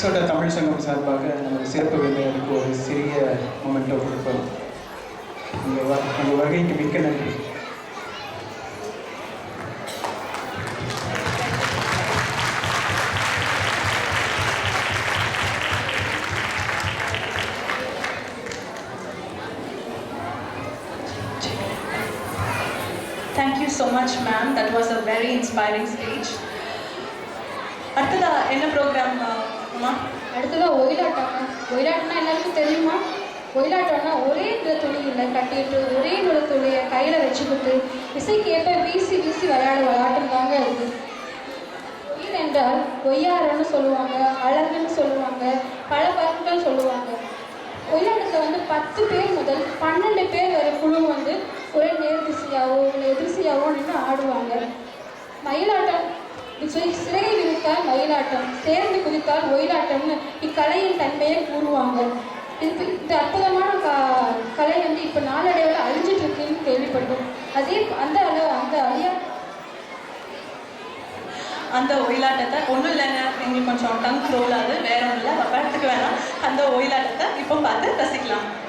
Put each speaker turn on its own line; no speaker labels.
Minnesota Tamil சங்கம் சார்பாக நமக்கு சிறப்பு விருந்தினருக்கு ஒரு சிறிய மொமெண்ட்டோ கொடுப்போம் உங்கள் வ உங்கள் வருகைக்கு மிக்க நன்றி
Thank you so much, ma'am. That was a very inspiring speech. அடுத்ததா என்ன ப்ரோக்ராம் அம்மா?
அடுத்ததாக ஒயிலாட்டம்னா ஒயிலாட்டம்னா எல்லாருக்கும் தெரியுமா? ஒயிலாட்டம்னா ஒரே நிற துணியில் கட்டிட்டு ஒரே நில துணியை கையில் வச்சுக்கிட்டு இசைக்கு ஏற்ப வீசி வீசி விளையாட விளையாட்டம் தாங்க இது ஒயில் என்றால் ஒய்யாரன்னு சொல்லுவாங்க அழகுன்னு சொல்லுவாங்க பல பருட்கள் சொல்லுவாங்க. ஒயிலாட்டத்தை வந்து பத்து பேர் முதல் பன்னெண்டு பேர் வரை குழு வந்து ஒரே நேர் இல்லை எதிர்சையாவோ நின்று ஆடுவாங்க. மயிலாட்டம் சி- சிறகை விரித்தால் மயிலாட்டம் சேர்ந்து குதித்தால் ஒயிலாட்டம்னு இக்கலையின் தன்மையை கூறுவாங்க. இது இந்த அற்புதமான க கலை வந்து இப்போ நாளடைவில் அழிஞ்சிட்டு இருக்குன்னு கேள்விப்பட்டோம். அதே அந்த அளவு அந்த அழியா?
அந்த ஒயிலாட்டத்தை ஒன்றும் இல்லைங்க. எங்களுக்கு கொஞ்சம் டங் ரோல் ஆகுது வேற ஒன்றும் இல்லை. படத்துக்கு வேணாம். அந்த ஒயிலாட்டத்தை இப்போ பார்த்து ரசிக்கலாம்.